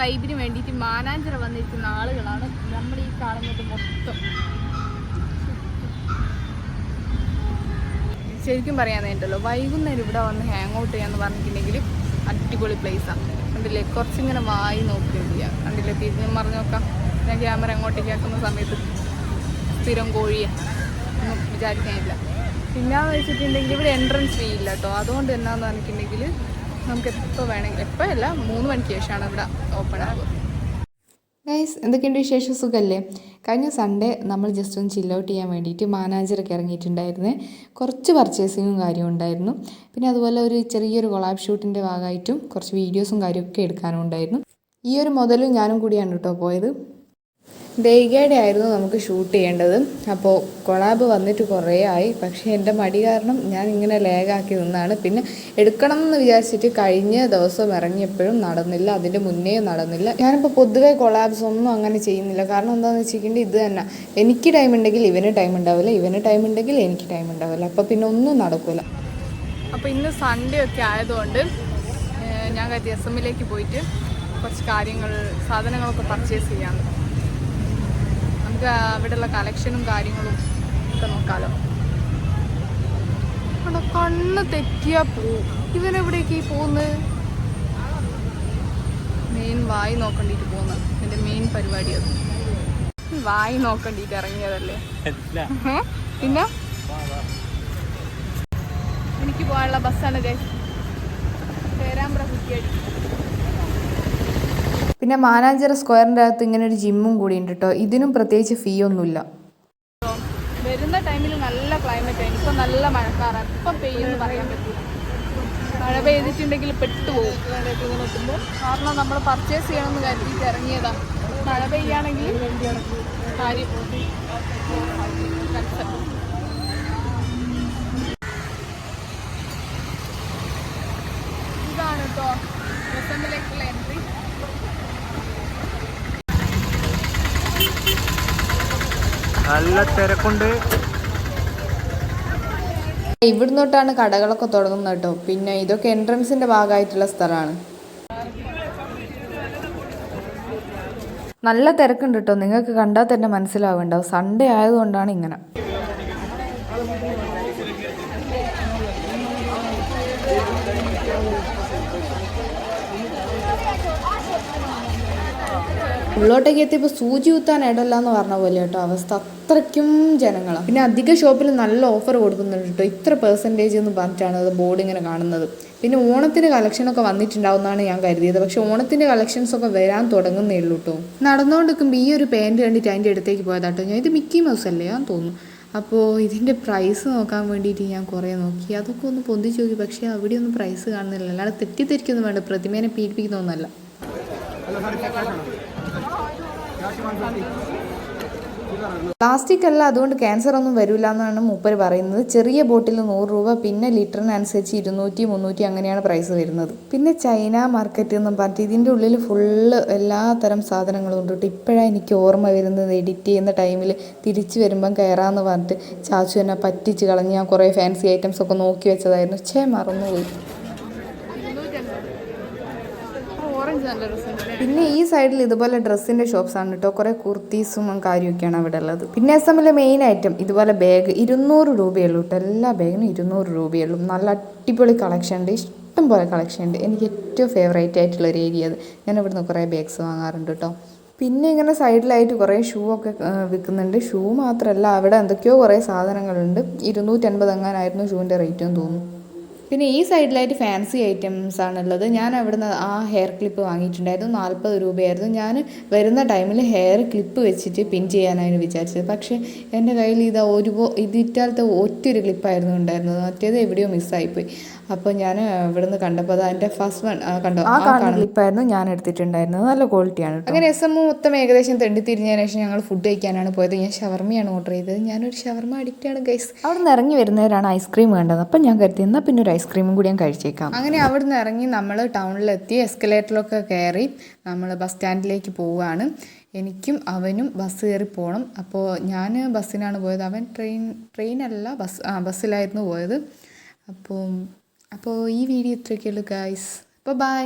വൈബിന് വേണ്ടിയിട്ട് മാനാഞ്ചിറ വന്നിരിക്കുന്ന ആളുകളാണ് നമ്മൾ ഈ കാണുന്നത് മൊത്തം. ശരിക്കും പറയാൻ വേണ്ടല്ലോ വൈകുന്നേരം ഇവിടെ വന്ന് ഹാങ് ഔട്ട് ചെയ്യാന്ന് പറഞ്ഞിട്ടുണ്ടെങ്കിൽ അടിപൊളി പ്ലേസാണ് കണ്ടില്ലേ? കുറച്ചിങ്ങനെ വായി നോക്കുകയും ചെയ്യാം കണ്ടില്ലേ? തിരിഞ്ഞ് മറിഞ്ഞ് നോക്കാം ഞാൻ ക്യാമറ അങ്ങോട്ടേക്ക് ആക്കുന്ന സമയത്ത് സ്ഥിരം കോഴിയെ ഒന്നും വിചാരിക്കാനില്ല. പിന്നെ വെച്ചിട്ടുണ്ടെങ്കിൽ ഇവിടെ എൻട്രൻസ് ഫീ ഇല്ല കേട്ടോ. അതുകൊണ്ട് എന്നാന്ന് പറഞ്ഞിട്ടുണ്ടെങ്കിൽ നമുക്ക് എപ്പോൾ വേണമെങ്കിൽ എപ്പോഴല്ല മൂന്ന് മണിക്ക് ശേഷമാണ് ഇവിടെ ഓപ്പൺ ആകുക ഗൈസ് എന്തൊക്കെയുണ്ട് വിശേഷം? സുഖമല്ലേ കഴിഞ്ഞ സൺഡേ നമ്മൾ ജസ്റ്റ് ഒന്ന് ചില്ല് ഔട്ട് ചെയ്യാൻ വേണ്ടിയിട്ട് മാനാജറൊക്കെ ഇറങ്ങിയിട്ടുണ്ടായിരുന്നേ. കുറച്ച് പർച്ചേസിങ്ങും കാര്യവും ഉണ്ടായിരുന്നു. പിന്നെ അതുപോലെ ഒരു ചെറിയൊരു കൊളാബ് ഷൂട്ടിന്റെ ഭാഗമായിട്ടും കുറച്ച് വീഡിയോസും കാര്യമൊക്കെ എടുക്കാനും ഉണ്ടായിരുന്നു. ഈ ഒരു മുതലും ഞാനും കൂടിയാണ് കേട്ടോ പോയത്. ഡേഗയുടെ ആയിരുന്നു നമുക്ക് ഷൂട്ട് ചെയ്യേണ്ടത്. അപ്പോൾ കൊളാബ് വന്നിട്ട് കുറേ ആയി. പക്ഷേ എന്റെ മടി കാരണം ഞാൻ ഇങ്ങനെ ലേഗാക്കി നിന്നാണ്. പിന്നെ എടുക്കണം എന്ന് വിചാരിച്ചിട്ട് കഴിഞ്ഞ ദിവസം ഇറങ്ങിയപ്പോഴും നടന്നില്ല. അതിന്റെ മുന്നേ നടന്നില്ല. ഞാനിപ്പോൾ പൊതുവെ കൊളാബ്സ് ഒന്നും അങ്ങനെ ചെയ്യുന്നില്ല. കാരണം എന്താണെന്ന് വെച്ചിട്ടുണ്ടെങ്കിൽ ഇത് തന്നെ. എനിക്ക് ടൈം ഉണ്ടെങ്കിൽ ഇവന് ടൈം ഉണ്ടാവില്ല. ഇവന് ടൈം ഉണ്ടെങ്കിൽ എനിക്ക് ടൈം ഉണ്ടാവില്ല. അപ്പോൾ പിന്നെ ഒന്നും നടക്കില്ല അപ്പോൾ ഇന്ന് സൺഡേ ഒക്കെ ആയതുകൊണ്ട് ഞാൻ കരുതി എസ് എമ്മിലേക്ക് പോയിട്ട് കുറച്ച് കാര്യങ്ങൾ സാധനങ്ങളൊക്കെ പർച്ചേസ് ചെയ്യാമെന്ന് നമുക്ക് അവിടെയുള്ള കളക്ഷനും കാര്യങ്ങളും ഒക്കെ നോക്കാമല്ലോ അവിടെ കണ്ണ് തെറ്റിയാ പോവും ഇവനെവിടേക്ക് ഈ പോകുന്നത് മെയിൻ വായി നോക്കണ്ടിട്ട് പോകുന്നത് എന്റെ മെയിൻ പരിപാടി അത് വായി നോക്കണ്ടിട്ട് ഇറങ്ങിയതല്ലേ. പിന്നെ? എനിക്ക് പോകാനുള്ള ബസ്സാണ് ഗൈസ് പേരാമ്പ്ര കുറ്റിയടി പിന്നെ മാനാഞ്ചിറ സ്ക്വയറിന്റെ അകത്ത് ഇങ്ങനെ ഒരു ജിമ്മും കൂടി ഉണ്ട് കേട്ടോ ഇതിനും പ്രത്യേകിച്ച് ഫീ ഒന്നുമില്ല. വരുന്ന ടൈമിൽ നല്ല ക്ലൈമറ്റ് ആണ് ഇപ്പം നല്ല മഴക്കാറാണ് ഇപ്പം പെയ്യുമെന്ന് പറയാൻ പറ്റില്ല. മഴ പെയ്തിട്ടുണ്ടെങ്കിൽ പെട്ടുപോകും. എത്തുമ്പോൾ കാരണം നമ്മൾ പർച്ചേസ് ചെയ്യണമെന്ന് കരുതിയിട്ട് ഇറങ്ങിയതാ. മഴ പെയ്യാണെങ്കിൽ. ഇതാണ് കേട്ടോ എൻട്രി നല്ല തിരക്കുണ്ട്. ഇവിടുന്ന് തൊട്ടാണ് കടകളൊക്കെ തുടങ്ങുന്നത് കേട്ടോ. പിന്നെ ഇതൊക്കെ എൻട്രൻസിന്റെ ഭാഗമായിട്ടുള്ള സ്ഥലമാണ്. നല്ല തിരക്കുണ്ട് കേട്ടോ. നിങ്ങൾക്ക് കണ്ടാൽ തന്നെ മനസ്സിലാവുണ്ടാവും. സൺഡേ ആയതുകൊണ്ടാണ് ഇങ്ങനെ. ഉള്ളോട്ടേക്ക് എത്തിയപ്പോൾ സൂചി കുത്താൻ ഇടല്ല എന്ന് പറഞ്ഞ പോലെ കേട്ടോ അവസ്ഥ. അത്രയ്ക്കും ജനങ്ങളാണ് പിന്നെ അധിക ഷോപ്പിൽ നല്ല ഓഫർ കൊടുക്കുന്നുണ്ട് കേട്ടോ. ഇത്ര പെർസെന്റേജ് എന്ന് പറഞ്ഞിട്ടാണ് അത് ബോർഡ് ഇങ്ങനെ കാണുന്നത്. പിന്നെ ഓണത്തിന് കളക്ഷനൊക്കെ വന്നിട്ടുണ്ടാവുമെന്നാണ് ഞാൻ കരുതിയത്. പക്ഷെ ഓണത്തിന്റെ കളക്ഷൻസ് ഒക്കെ വരാൻ തുടങ്ങുന്നേ ഉള്ളൂ കേട്ടോ. നടന്നുകൊണ്ടിരിക്കുമ്പോൾ ഈ ഒരു പാന്റ് കണ്ടിട്ട് അതിന്റെ അടുത്തേക്ക് പോയതാട്ടോ ഞാൻ ഇത് മിക്കി മൗസ് അല്ലേ ഞാൻ തോന്നുന്നു. അപ്പോൾ ഇതിന്റെ പ്രൈസ് നോക്കാൻ വേണ്ടിയിട്ട് ഞാൻ കുറേ നോക്കി. അതൊക്കെ ഒന്ന് പൊന്തിച്ച് നോക്കി. പക്ഷേ അവിടെയൊന്നും പ്രൈസ് കാണുന്നില്ല. അല്ലാതെ തെറ്റിദ്ധരിക്കൊന്നും വേണ്ട. പ്രതിമേനെ പീഡിപ്പിക്കുന്നൊന്നല്ല പ്ലാസ്റ്റിക് അല്ല അതുകൊണ്ട് ക്യാൻസർ ഒന്നും വരില്ല എന്നാണ് മൂപ്പർ പറയുന്നത്. ചെറിയ ബോട്ടിൽ നൂറ് രൂപ പിന്നെ ലിറ്ററിനനുസരിച്ച് ഇരുന്നൂറ്റി മുന്നൂറ്റി അങ്ങനെയാണ് പ്രൈസ് വരുന്നത്. പിന്നെ ചൈന മാർക്കറ്റ് എന്നും പറഞ്ഞിട്ട് ഇതിന്റെ ഉള്ളിൽ ഫുള്ള് എല്ലാ തരം സാധനങ്ങളും ഉണ്ട് കേട്ടോ. ഇപ്പോഴാണ് എനിക്ക് ഓർമ്മ വരുന്നത് എഡിറ്റ് ചെയ്യുന്ന ടൈമിൽ തിരിച്ചു വരുമ്പം കയറാമെന്ന് പറഞ്ഞിട്ട് ചാച്ചു എന്നെ പറ്റിച്ച് കളഞ്ഞ് ഞാൻ കുറേ ഫാൻസി ഐറ്റംസ് ഒക്കെ നോക്കി വെച്ചതായിരുന്നു. ഛേ മറന്നുപോയി. ഓറഞ്ച് നല്ല പിന്നെ ഈ സൈഡിൽ ഇതുപോലെ ഡ്രസ്സിന്റെ ആണ് കേട്ടോ കുറേ കുർത്തീസും കാര്യമൊക്കെയാണ് അവിടെ ഉള്ളത് പിന്നെ അസമിലെ മെയിൻ ഐറ്റം ഇതുപോലെ ബാഗ് ഇരുന്നൂറ് രൂപയുള്ളൂ കേട്ടോ എല്ലാ ബാഗിനും ഇരുന്നൂറ് രൂപയുള്ളൂ. നല്ല അടിപൊളി കളക്ഷൻ ഉണ്ട്. ഇഷ്ടം പോലെ കളക്ഷൻ ഉണ്ട്. എനിക്ക് ഏറ്റവും ഫേവറേറ്റ് ആയിട്ടുള്ള ഒരു ഏരിയ അത്. ഞാൻ ഇവിടുന്ന് കുറേ ബാഗ്സ് വാങ്ങാറുണ്ട് കേട്ടോ പിന്നെ ഇങ്ങനെ സൈഡിലായിട്ട് കുറേ ഷൂ ഒക്കെ വിൽക്കുന്നുണ്ട്. ഷൂ മാത്രമല്ല അവിടെ എന്തൊക്കെയോ കുറേ സാധനങ്ങളുണ്ട്. ഇരുന്നൂറ്റൻപത് എങ്ങാനായിരുന്നു ഷൂവിന്റെ റേറ്റ് എന്ന് തോന്നുന്നു. പിന്നെ ഈ സൈഡിലായിട്ട് ഫാൻസി ഐറ്റംസ് ആണുള്ളത്. ഞാൻ അവിടുന്ന് ആ ഹെയർ ക്ലിപ്പ് വാങ്ങിയിട്ടുണ്ടായിരുന്നു. നാൽപ്പത് രൂപയായിരുന്നു. ഞാൻ വരുന്ന ടൈമിൽ ഹെയർ ക്ലിപ്പ് വെച്ചിട്ട് പിൻ ചെയ്യാനായിരുന്നു വിചാരിച്ചത്. പക്ഷേ എന്റെ കയ്യിൽ ഇത് ഒരു ഇതിറ്റാലത്തെ ഒറ്റൊരു ക്ലിപ്പായിരുന്നു ഉണ്ടായിരുന്നത്. മറ്റേത് എവിടെയോ മിസ്സായിപ്പോയി. അപ്പോൾ ഞാൻ ഇവിടുന്ന് കണ്ടപ്പോൾ അത് അതിന്റെ ഫസ്റ്റ് വൺ കണ്ടോ ആ കാണുന്ന ക്ലിപ്പായിരുന്നു ഞാൻ എടുത്തിട്ടുണ്ടായിരുന്നത്. നല്ല ക്വാളിറ്റിയാണ് അങ്ങനെ എസ് എം മൊത്തം ഏകദേശം തെണ്ടി തിരിഞ്ഞതിന് ശേഷം ഞങ്ങൾ ഫുഡ് കഴിക്കാനാണ് പോയത്. ഞാൻ ഷവർമയാണ് ഓർഡർ ചെയ്തത്. ഞാനൊരു ഷവർമ അഡിക്റ്റാണ് ഗൈസ്. അവിടെ നിന്ന് ഇറങ്ങി വരുന്നവരാണ് ഐസ്ക്രീം വേണ്ടത്. അപ്പം ഞാൻ കരുതി എന്നാൽ പിന്നെ ഒരു ഐസ്ക്രീമും കൂടി ഞാൻ കഴിച്ചേക്കാം. അങ്ങനെ അവിടുന്ന് ഇറങ്ങി നമ്മൾ ടൗണിലെത്തി എസ്കലേറ്ററിലൊക്കെ കയറി നമ്മൾ ബസ് സ്റ്റാൻഡിലേക്ക് പോവുകയാണ്. എനിക്കും അവനും ബസ് കയറി പോകണം അപ്പോൾ ഞാൻ ബസ്സിനാണ് പോയത്. അവൻ ട്രെയിൻ ട്രെയിനല്ല ബസ് ആ ബസ്സിലായിരുന്നു പോയത്. അപ്പോൾ അപ്പോൾ ഈ വീഡിയോ ഇത്രയൊക്കെയുള്ളൂ ഗായ്സ് അപ്പോൾ ബൈ